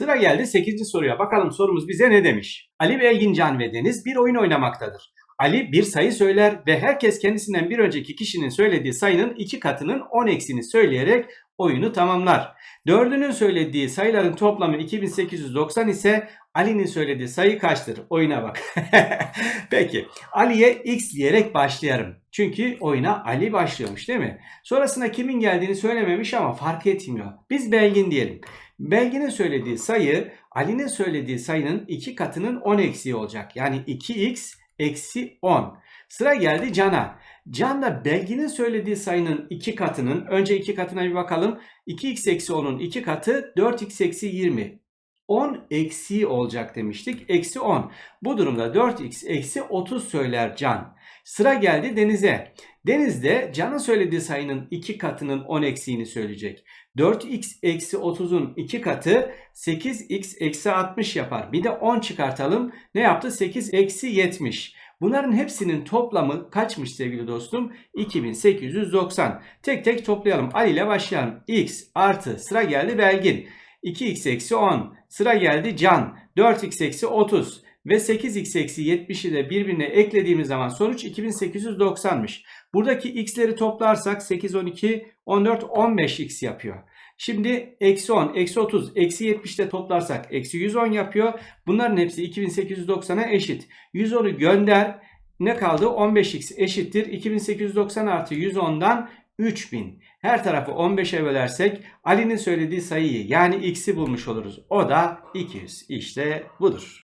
Sıra geldi 8. soruya. Bakalım sorumuz bize ne demiş? Ali Belgincan ve Deniz bir oyun oynamaktadır. Ali bir sayı söyler ve herkes kendisinden bir önceki kişinin söylediği sayının iki katının 10 eksini söyleyerek oyunu tamamlar. Dördünün söylediği sayıların toplamı 2890 ise Ali'nin söylediği sayı kaçtır? Oyuna bak. Peki Ali'ye x diyerek başlayalım. Çünkü oyuna Ali başlıyormuş değil mi? Sonrasında kimin geldiğini söylememiş ama fark etmiyor. Biz Belgin diyelim. Belgin'in söylediği sayı Ali'nin söylediği sayının iki katının 10 eksiği olacak. Yani 2x eksi 10. Sıra geldi Can'a. Can da Belgin'in söylediği sayının iki katının önce iki katına bir bakalım. 2x eksi 10'un iki katı 4x eksi 20. 10 eksiği olacak demiştik. Eksi 10. Bu durumda 4x eksi 30 söyler Can. Sıra geldi Deniz'e. Deniz de Can'ın söylediği sayının iki katının 10 eksiğini söyleyecek. 4x eksi 30'un iki katı 8x eksi 60 yapar. Bir de 10 çıkartalım. Ne yaptı? 8 eksi 70. Bunların hepsinin toplamı kaçmış sevgili dostum? 2890. Tek tek toplayalım. Ali ile başlayalım. x artı sıra geldi Belgin. 2x eksi 10. Sıra geldi Can. 4x eksi 30. Ve 8x eksi 70'i de birbirine eklediğimiz zaman sonuç 2890'mış. Buradaki x'leri toplarsak 8, 12, 14, 15x yapıyor. Şimdi eksi 10, eksi 30, eksi 70 de toplarsak eksi 110 yapıyor. Bunların hepsi 2890'a eşit. 110'u gönder. Ne kaldı? 15x eşittir. 2890 artı 110'dan 3000. Her tarafı 15'e bölersek Ali'nin söylediği sayıyı yani x'i bulmuş oluruz. O da 200. İşte budur.